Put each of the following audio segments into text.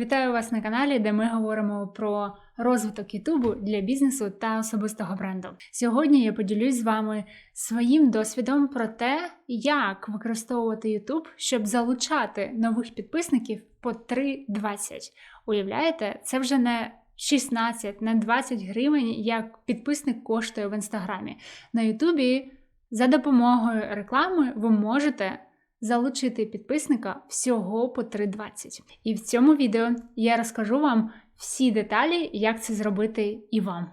Вітаю вас на каналі, де ми говоримо про розвиток Ютубу для бізнесу та особистого бренду. Сьогодні я поділюсь з вами своїм досвідом про те, як використовувати Ютуб, щоб залучати нових підписників по 3.20. Уявляєте, це вже не 16, не 20 гривень, як підписник коштує в інстаграмі. На Ютубі за допомогою реклами ви можете залучити підписника всього по 3.20. І в цьому відео я розкажу вам всі деталі, як це зробити і вам.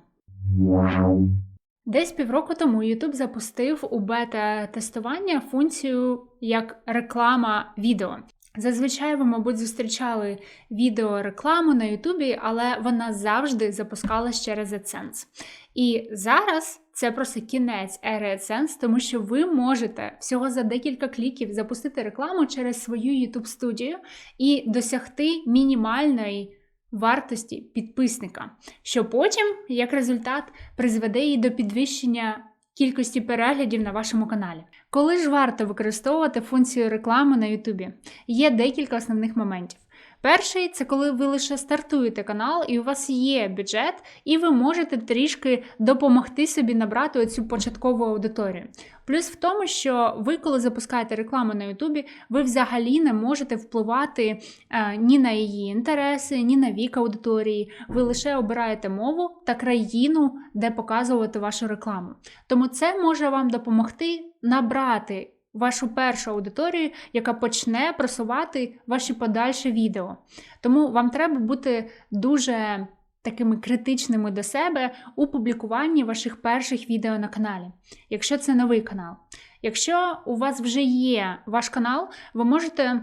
Десь півроку тому YouTube запустив у бета-тестування функцію як реклама відео. Зазвичай ви, мабуть, зустрічали відеорекламу на Ютубі, але вона завжди запускалась через AdSense. І зараз це просто кінець ери AdSense, тому що ви можете всього за декілька кліків запустити рекламу через свою YouTube студію і досягти мінімальної вартості підписника, що потім, як результат, призведе її до підвищення кількості переглядів на вашому каналі. Коли ж варто використовувати функцію реклами на YouTube? Є декілька основних моментів. Перший це коли ви лише стартуєте канал, і у вас є бюджет, і ви можете трішки допомогти собі набрати оцю початкову аудиторію. Плюс в тому, що ви, коли запускаєте рекламу на Ютубі, ви взагалі не можете впливати е, ні на її інтереси, ні на вік аудиторії. Ви лише обираєте мову та країну, де показувати вашу рекламу. Тому це може вам допомогти набрати вашу першу аудиторію, яка почне просувати ваші подальші відео. Тому вам треба бути дуже такими критичними до себе у публікуванні ваших перших відео на каналі, якщо це новий канал. Якщо у вас вже є ваш канал, ви можете.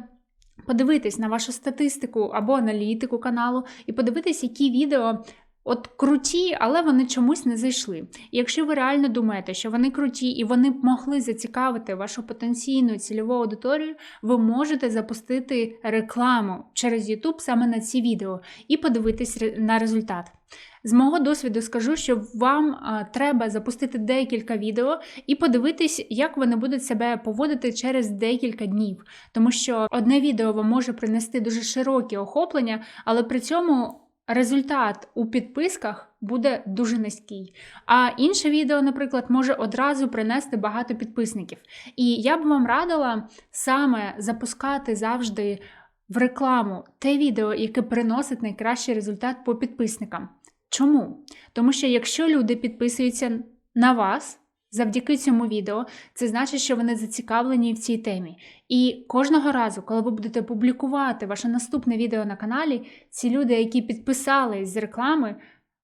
Подивитись на вашу статистику або аналітику каналу і подивитись, які відео От круті, але вони чомусь не зайшли. І якщо ви реально думаєте, що вони круті і вони б могли зацікавити вашу потенційну цільову аудиторію, ви можете запустити рекламу через YouTube саме на ці відео і подивитись на результат. З мого досвіду скажу, що вам треба запустити декілька відео і подивитись, як вони будуть себе поводити через декілька днів. Тому що одне відео вам може принести дуже широке охоплення, але при цьому результат у підписках буде дуже низький. А інше відео, наприклад, може одразу принести багато підписників. І я б вам радила саме запускати завжди в рекламу те відео, яке приносить найкращий результат по підписникам. Чому? Тому що якщо люди підписуються на вас, Завдяки цьому відео це значить, що вони зацікавлені в цій темі. І кожного разу, коли ви будете публікувати ваше наступне відео на каналі, ці люди, які підписались з реклами,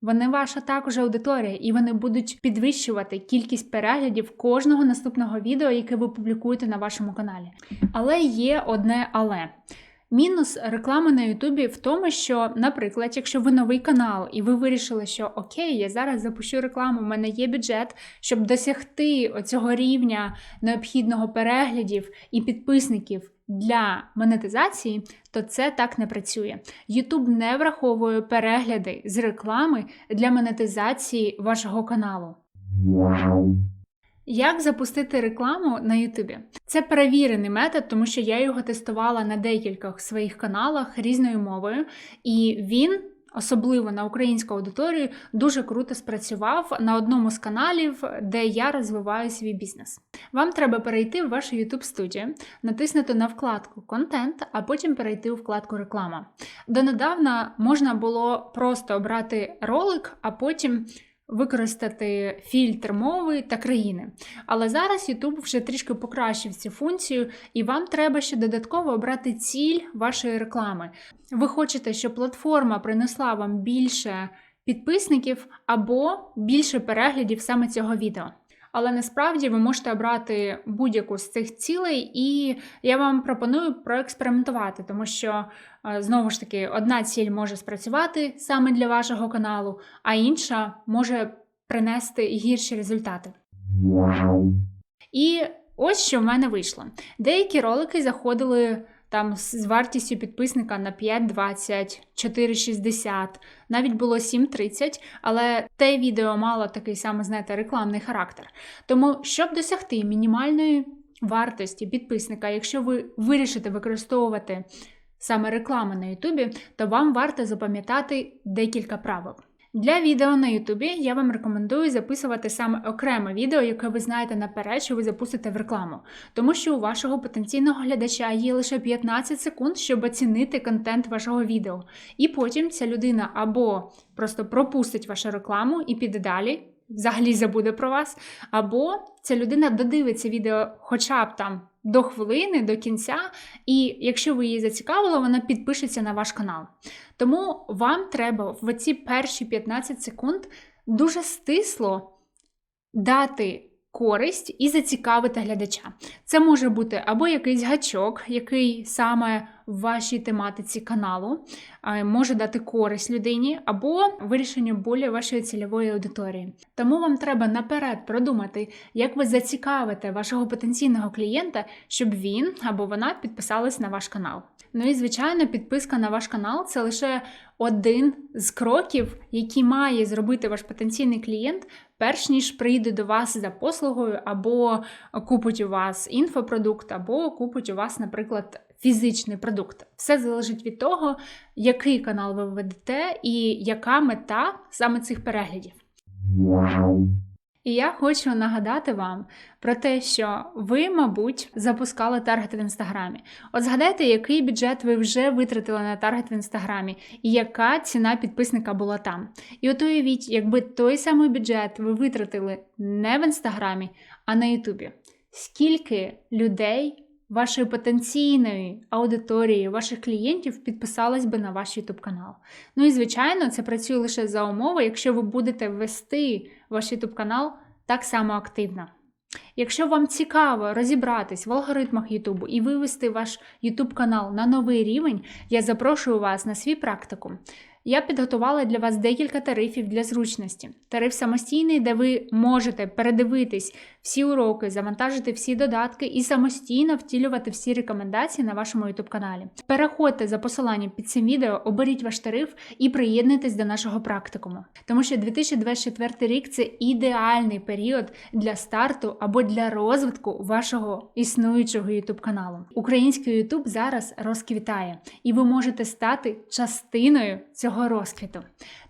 вони ваша також аудиторія, і вони будуть підвищувати кількість переглядів кожного наступного відео, яке ви публікуєте на вашому каналі. Але є одне але. Мінус реклами на Ютубі в тому, що, наприклад, якщо ви новий канал і ви вирішили, що окей, я зараз запущу рекламу, в мене є бюджет, щоб досягти оцього рівня необхідного переглядів і підписників для монетизації, то це так не працює. Ютуб не враховує перегляди з реклами для монетизації вашого каналу. Як запустити рекламу на Ютубі? Це перевірений метод, тому що я його тестувала на декількох своїх каналах різною мовою, і він. Особливо на українську аудиторію дуже круто спрацював на одному з каналів, де я розвиваю свій бізнес. Вам треба перейти в вашу YouTube студію, натиснути на вкладку Контент, а потім перейти у вкладку Реклама. Донедавна можна було просто обрати ролик, а потім використати фільтр мови та країни. Але зараз YouTube вже трішки покращив цю функцію, і вам треба ще додатково обрати ціль вашої реклами. Ви хочете, щоб платформа принесла вам більше підписників або більше переглядів саме цього відео. Але насправді ви можете обрати будь-яку з цих цілей, і я вам пропоную проекспериментувати, тому що, е, знову ж таки, одна ціль може спрацювати саме для вашого каналу, а інша може принести гірші результати. І ось що в мене вийшло. Деякі ролики заходили там з вартістю підписника на 5,20, 4,60, навіть було 7,30, але те відео мало такий саме, знаєте, рекламний характер. Тому, щоб досягти мінімальної вартості підписника, якщо ви вирішите використовувати саме реклами на Ютубі, то вам варто запам'ятати декілька правил. Для відео на Ютубі я вам рекомендую записувати саме окреме відео, яке ви знаєте наперед, що ви запустите в рекламу, тому що у вашого потенційного глядача є лише 15 секунд, щоб оцінити контент вашого відео. І потім ця людина або просто пропустить вашу рекламу і піде далі, взагалі забуде про вас, або ця людина додивиться відео хоча б там до хвилини, до кінця, і якщо ви її зацікавили, вона підпишеться на ваш канал. Тому вам треба в ці перші 15 секунд дуже стисло дати користь і зацікавити глядача. Це може бути або якийсь гачок, який саме в вашій тематиці каналу е, може дати користь людині, або вирішенню болі вашої цільової аудиторії. Тому вам треба наперед продумати, як ви зацікавите вашого потенційного клієнта, щоб він або вона підписались на ваш канал. Ну і звичайно, підписка на ваш канал це лише один з кроків, які має зробити ваш потенційний клієнт, перш ніж прийде до вас за послугою, або купить у вас інфопродукт, або купить у вас, наприклад, фізичний продукт. Все залежить від того, який канал ви ведете і яка мета саме цих переглядів. І я хочу нагадати вам про те, що ви, мабуть, запускали таргет в інстаграмі. От згадайте, який бюджет ви вже витратили на таргет в інстаграмі, і яка ціна підписника була там. І от уявіть, якби той самий бюджет ви витратили не в інстаграмі, а на Ютубі. Скільки людей вашої потенційної аудиторії, ваших клієнтів підписалось би на ваш YouTube канал. Ну і звичайно, це працює лише за умови, якщо ви будете вести ваш YouTube канал так само активно. Якщо вам цікаво розібратись в алгоритмах YouTube і вивести ваш YouTube канал на новий рівень, я запрошую вас на свій практикум. Я підготувала для вас декілька тарифів для зручності. Тариф самостійний, де ви можете передивитись всі уроки, завантажити всі додатки і самостійно втілювати всі рекомендації на вашому YouTube каналі. Переходьте за посиланням під цим відео, оберіть ваш тариф і приєднуйтесь до нашого практикуму. Тому що 2024 рік це ідеальний період для старту або для розвитку вашого існуючого YouTube каналу. Український YouTube зараз розквітає, і ви можете стати частиною цього розквіту.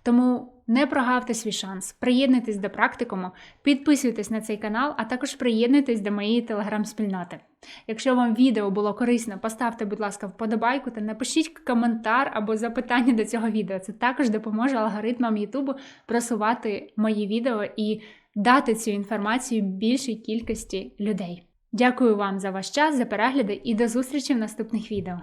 Тому не прогавте свій шанс, приєднуйтесь до практикуму, підписуйтесь на цей канал, а також приєднуйтесь до моєї телеграм-спільноти. Якщо вам відео було корисно, поставте, будь ласка, вподобайку та напишіть коментар або запитання до цього відео. Це також допоможе алгоритмам Ютубу просувати мої відео і дати цю інформацію більшій кількості людей. Дякую вам за ваш час, за перегляди і до зустрічі в наступних відео.